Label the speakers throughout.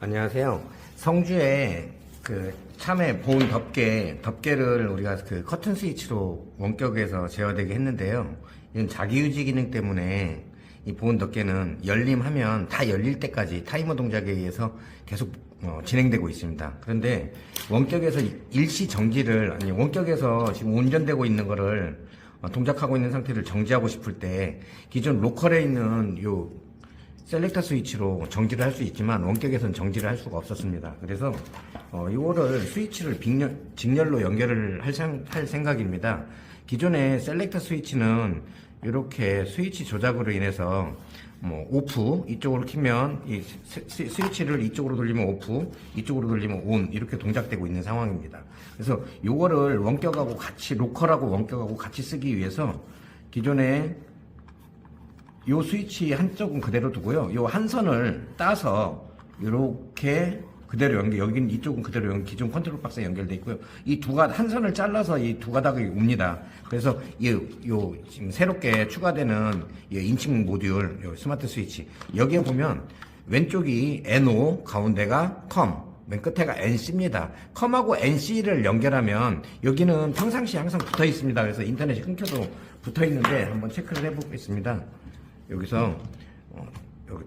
Speaker 1: 안녕하세요. 성주에 그 참외 보온 덮개, 덮개를 우리가 그 커튼 스위치로 원격에서 제어되게 했는데요. 이건 자기유지 기능 때문에 이 보온 덮개는 열림하면 다 열릴 때까지 타이머 동작에 의해서 계속 어, 진행되고 있습니다. 그런데 원격에서 일시 정지를, 아니, 원격에서 지금 운전되고 있는 거를 어, 동작하고 있는 상태를 정지하고 싶을 때 기존 로컬에 있는 요 셀렉터 스위치로 정지를 할 수 있지만 원격에서는 정지를 할 수가 없었습니다. 그래서 어, 이거를 스위치를 빅렬, 직렬로 연결을 할, 생, 할 생각입니다. 기존의 셀렉터 스위치는 이렇게 스위치 조작으로 인해서 뭐 오프 이쪽으로 키면 이 스위치를 이쪽으로 돌리면 오프 이쪽으로 돌리면 온 이렇게 동작되고 있는 상황입니다. 그래서 이거를 원격하고 같이 로컬하고 원격하고 같이 쓰기 위해서 기존에 요 스위치 한쪽은 그대로 두고요. 요 한 선을 따서 이렇게 그대로 연결, 여기는 이쪽은 그대로 연 기존 컨트롤 박스에 연결돼 있고요. 이 두 가, 한 선을 잘라서 이 두 가닥이 옵니다. 그래서 이, 요, 지금 새롭게 추가되는 이 인칭 모듈, 요 스마트 스위치. 여기에 보면 왼쪽이 NO, 가운데가 COM, 맨 끝에가 NC입니다. 컴하고 NC를 연결하면 여기는 평상시에 항상 붙어 있습니다. 그래서 인터넷이 끊겨도 붙어 있는데 한번 체크를 해보겠습니다. 여기서 어, 여기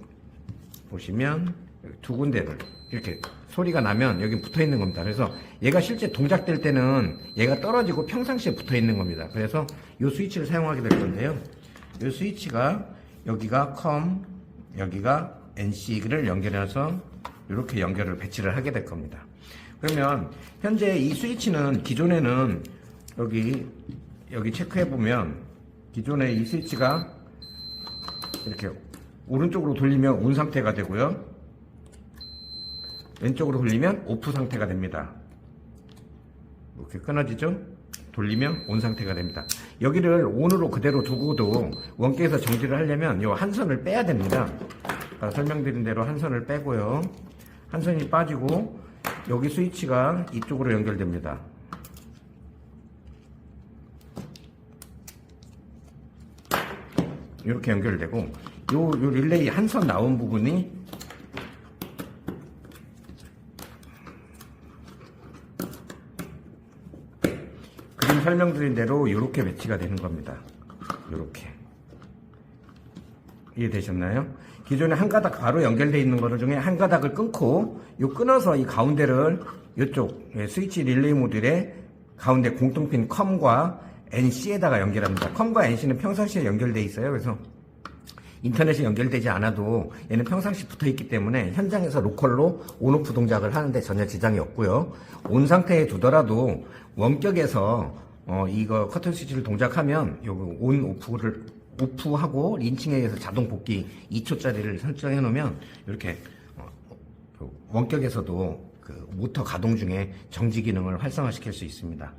Speaker 1: 보시면 여기 두 군데를 이렇게 소리가 나면 여기 붙어 있는 겁니다. 그래서 얘가 실제 동작될 때는 얘가 떨어지고 평상시에 붙어 있는 겁니다. 그래서 이 스위치를 사용하게 될 건데요. 이 스위치가 여기가 컴, 여기가 NC를 연결해서 이렇게 연결을 배치를 하게 될 겁니다. 그러면 현재 이 스위치는 기존에는 여기 여기 체크해 보면 기존에 이 스위치가 이렇게 오른쪽으로 돌리면 온 상태가 되고요. 왼쪽으로 돌리면 오프 상태가 됩니다. 이렇게 끊어지죠? 돌리면 온 상태가 됩니다. 여기를 온으로 그대로 두고도 원격에서 정지를 하려면 이 한 선을 빼야 됩니다. 설명드린 대로 한 선을 빼고요. 한 선이 빠지고 여기 스위치가 이쪽으로 연결됩니다. 이렇게 연결되고 요, 요 릴레이 한 선 나온 부분이 그림 설명드린 대로 이렇게 배치가 되는 겁니다. 이렇게 이해되셨나요? 기존에 한 가닥 바로 연결되어 있는 거 중에 한 가닥을 끊고 요 끊어서 이 가운데를 이쪽 예, 스위치 릴레이 모듈에 가운데 공통핀 컴과 NC에다가 연결합니다. 컴과 NC는 평상시에 연결되어 있어요. 그래서 인터넷이 연결되지 않아도 얘는 평상시 붙어 있기 때문에 현장에서 로컬로 온오프 동작을 하는데 전혀 지장이 없고요. 온 상태에 두더라도 원격에서 어, 이거 커튼 스위치를 동작하면 요거 온 오프를 오프하고 린칭에 의해서 자동 복귀 2초짜리를 설정해 놓으면 이렇게 어, 그 원격에서도 그 모터 가동 중에 정지 기능을 활성화시킬 수 있습니다.